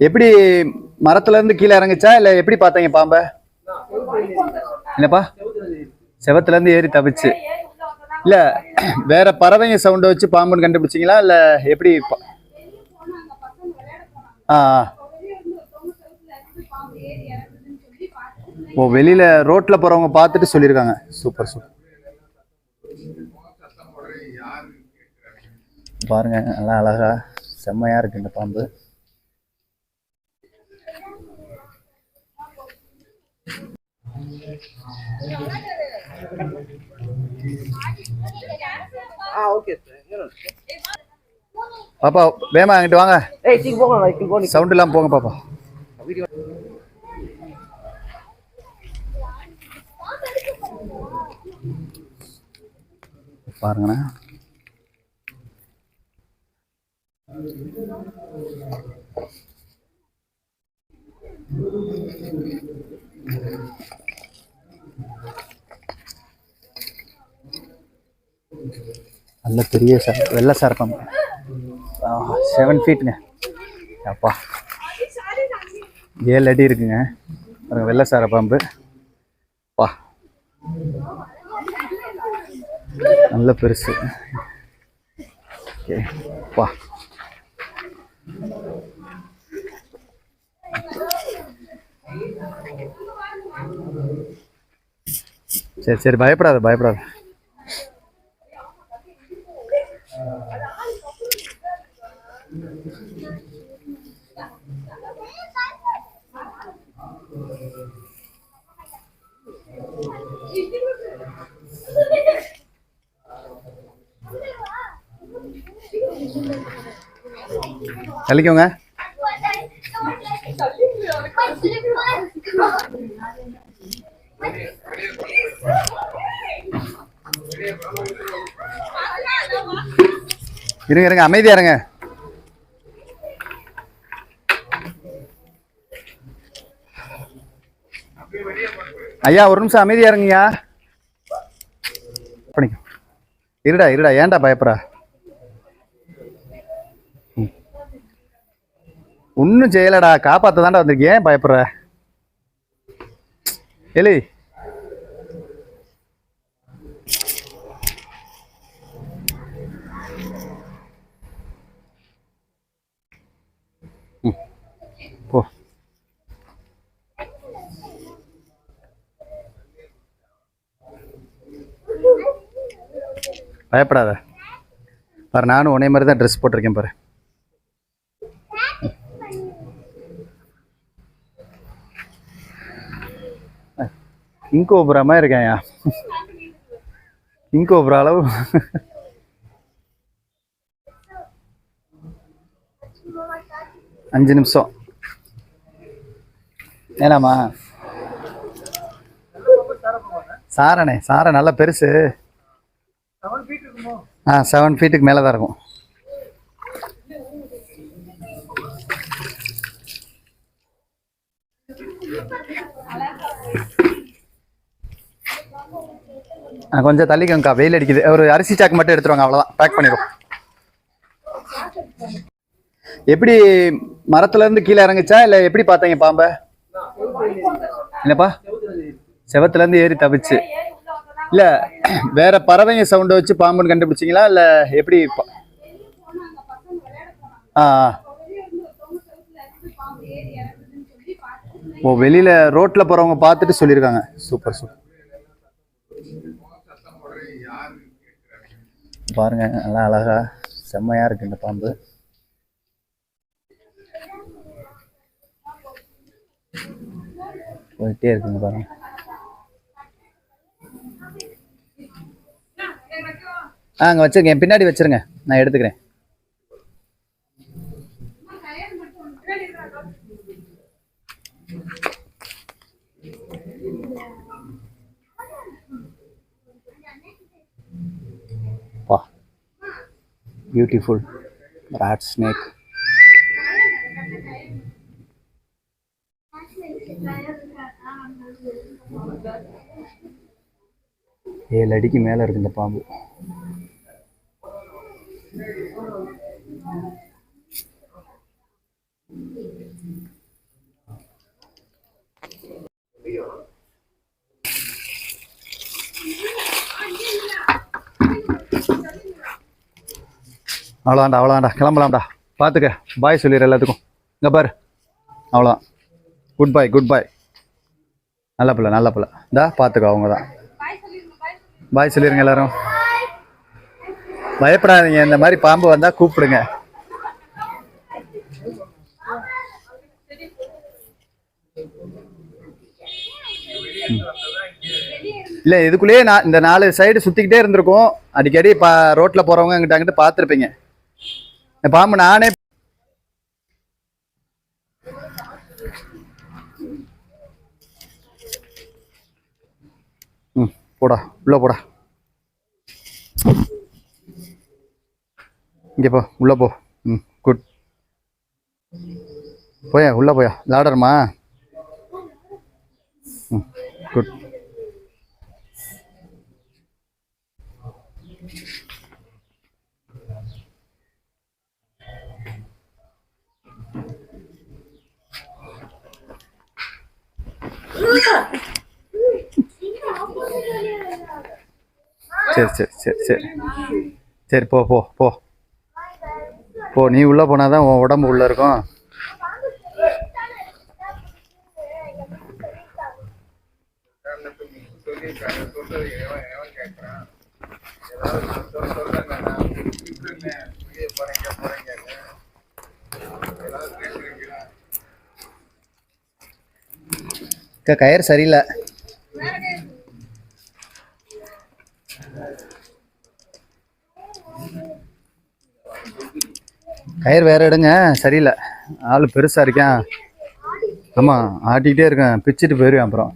எப்படி மரத்துல இருந்து கீழே இறங்குச்சா? இல்ல எப்படி பார்த்தீங்க பாம்ப? என்னப்பா? செவத்துல இருந்து ஏறி தவிச்சு. இல்ல வேற பறவைங்க சவுண்டை வச்சு பாம்புன்னு கண்டுபிடிச்சிங்களா? இல்ல எப்படி ஆ. ஓ வெளியில ரோட்ல போறவங்க பார்த்துட்டு சொல்லியிருக்காங்க. Super super. பாருங்க நல்லா அழகா செம்மையா இருக்கு இந்த பாம்பு. You know. பாப்பா வேமா அங்கிட்டு வாங்க. Hey, think போங்க like போங்க சவுண்ட் இல்லாம போங்க பாப்பா. பாருங்கண்ணா. நல்ல பெரிய சார் வெள்ளை சரப்பம் செவன் ஃபீட்டுங்க அப்பா. ஏழு அடி இருக்குங்க. பாருங்க வெள்ளை சார பாம்பு. பா நல்ல பெருசு. ஓகே பா சரி சரி பயப்படாத பயப்படாத. தள்ளிக்கோங்க. இருங்க இருங்க அமைதியா இருங்க. ஐயா ஒரு நிமிஷம் அமைதியா இருங்கய்யா. பண்ணிக்கோ. இருடா இருடா ஏன்டா பயப்படுற ஒன்றும் செய்யலடா காப்பாற்ற தாண்டா வந்திருக்கேன் ஏன் பயப்படுற எலி ம். போ பயப்படாத. பாரு நானும் உன்னை மாதிரி தான் ட்ரெஸ் போட்டிருக்கேன் பாரு. கிங் மாதிரி இருக்கேன்யா கிங் அளவு. அஞ்சு நிமிஷம். ஏனாமா சாரணே சாரை நல்லா பெருசு. ஆ செவன் ஃபீட்டுக்கு மேலே தான் இருக்கும். கொஞ்சம் தள்ளிக்கோங்கக்கா வெயில் அடிக்குது. ஒரு அரிசி சாக்கு மட்டும் எடுத்துருவாங்க அவ்வளோதான் பேக் பண்ணிடுவோம். எப்படி மரத்துல இருந்து கீழே இறங்குச்சா இல்லை எப்படி பார்த்தீங்க பாம்பை? என்னப்பா? செவத்துல இருந்து ஏறி தப்பிச்சு இல்ல வேற பறவைங்க சவுண்டை வச்சு பாம்புன்னு கண்டுபிடிச்சிங்களா? இல்ல எப்படி ஆ. ஓ வெளியில ரோட்ல போறவங்க பார்த்துட்டு சொல்லியிருக்காங்க. Super super. பாருங்க நல்லா அழகா செம்மையா இருக்கு இந்த பாம்பு. போயிட்டே இருக்குங்க பாருங்க. ஆ அங்கே வச்சுருங்க. என் பின்னாடி வச்சிருங்க. நான் எடுத்துக்கிறேன். வா. பியூட்டிஃபுல் ராட் ஸ்னேக் ஏழு அடிக்கு மேலே இருக்கு இந்த பாம்பு. அவ்வளோதான்டா அவ்வளோதான்டா கிளம்பலாம்டா. பார்த்துக்க பாய் சொல்லிடுற எல்லாத்துக்கும். இங்கே பாரு. அவ்வளோதான் குட் பாய் குட் பாய் நல்ல பிள்ளை நல்ல பிள்ளை. இந்தா பார்த்துக்கோ அவங்க தான் பாய் சொல்லிடுங்க எல்லாரும். பயப்படாதீங்க. இந்த மாதிரி பாம்பு வந்தால் கூப்பிடுங்க. இல்லை இதுக்குள்ளேயே நான் இந்த நாலு சைடு சுற்றிக்கிட்டே இருந்திருக்கும். அடிக்கடி பா ரோட்டில் போகிறவங்க அங்கிட்ட அங்கிட்ட பார்த்துருப்பீங்க இந்த பாம்பு நானே ம் போடா உள்ளே போடா. இங்கே போ உள்ளே போ. ம் குட் போயா உள்ளே போயா. விளாடுறமா ம்? குட் சரி சரி சரி சரி. சரி போ போ போ. போ நீ உள்ளே போனால் தான் உன் உடம்பு உள்ளே இருக்கும். கயிறு சரியில்லை. கயிறு வேற எடுங்க. சரியில்லை. ஆள் பெருசா இருக்கேன் ஆமாம் ஆட்டிக்கிட்டே இருக்கேன். பிச்சுட்டு போயிருவேன் அப்புறம்.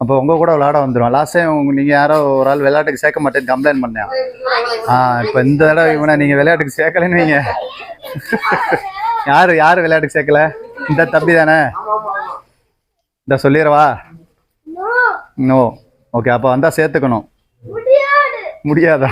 அப்போ உங்கள் கூட விளாட வந்துடும் லாஸ்ட் டைம் நீங்கள் யாரோ ஒரு ஆள் விளையாட்டுக்கு சேர்க்க மாட்டேன்னு கம்ப்ளைண்ட் பண்ணேன். ஆ இப்போ இந்த தடவை இவனை நீங்கள் விளையாட்டுக்கு சேர்க்கலன்னு வைங்க. யார் யார் விளையாட்டுக்கு சேர்க்கல? இந்த தம்பி தானே? இந்த சொல்லிடவா? நோ. ஓகே அப்போ வந்தால் சேர்த்துக்கணும். முடியாது?